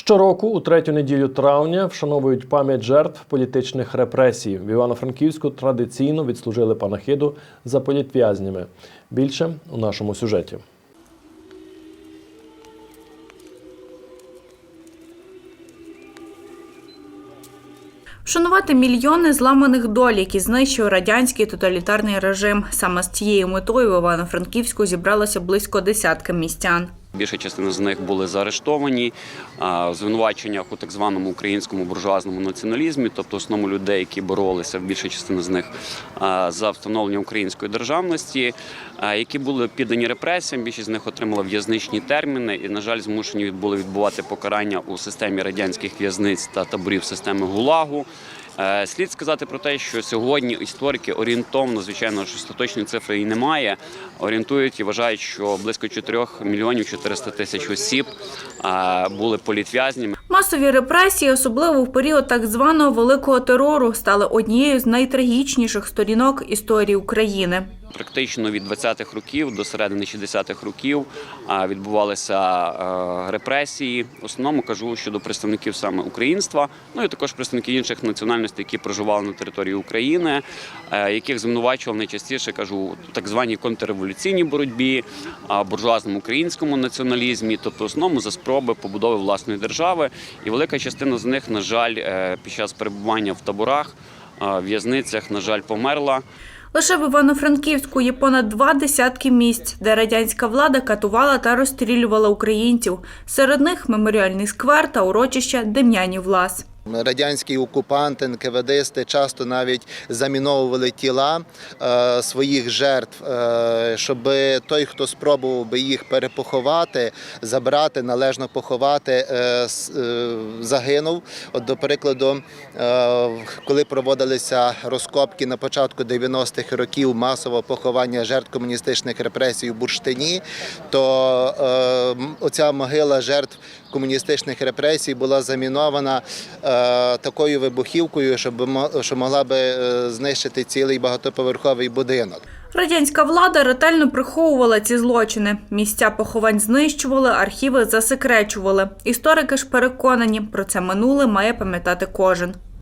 Щороку, у третю неділю травня, вшановують пам'ять жертв політичних репресій. В Івано-Франківську традиційно відслужили панахиду за політв'язнями. Більше у нашому сюжеті. Вшанувати мільйони зламаних доль, які знищив радянський тоталітарний режим. Саме з цією метою в Івано-Франківську зібралося близько десятки містян. Більша частина з них були заарештовані в звинуваченнях у так званому українському буржуазному націоналізмі, тобто основному людей, які боролися, більша частина з них за встановлення української державності, які були піддані репресіям. Більшість з них отримала в'язничні терміни і, на жаль, змушені були відбувати покарання у системі радянських в'язниць та таборів системи ГУЛАГу. Е, Слід сказати про те, що сьогодні історики орієнтовно, звичайно, ж остаточної цифри і немає. Орієнтують і вважають, що близько 4 мільйонів 400 тисяч осіб е, були політв'язнями. Масові репресії, особливо в період так званого великого терору, стали однією з найтрагічніших сторінок історії України. Практично від 20-х років до середини 60-х років відбувалися е, репресії. В основному кажу щодо представників саме українства, ну і також представників інших національностей, які проживали на території України, е, яких звинувачували найчастіше кажу так званій контрреволюційній боротьбі, буржуазному українському націоналізмі, тобто в основному за спроби побудови власної держави. І велика частина з них, на жаль, е, під час перебування в таборах, е, в'язницях, на жаль, померла. Лише в Івано-Франківську є понад два десятки місць, де радянська влада катувала та розстрілювала українців. Серед них меморіальний сквер та урочище Дем'янів Влас. Радянські окупанти, НКВДисти часто навіть заміновували тіла е, своїх жертв, е, щоб той, хто спробував би їх перепоховати, забрати, належно поховати, е, загинув. От, до прикладу, коли проводилися розкопки на початку 90-х років масового поховання жертв комуністичних репресій у Бурштині, то оця могила жертв комуністичних репресій була замінована е, такою вибухівкою, що могла би е, знищити цілий багатоповерховий будинок. Радянська влада ретельно приховувала ці злочини. Місця поховань знищували, архіви засекречували. Історики ж переконані, про це минуле має пам'ятати кожен.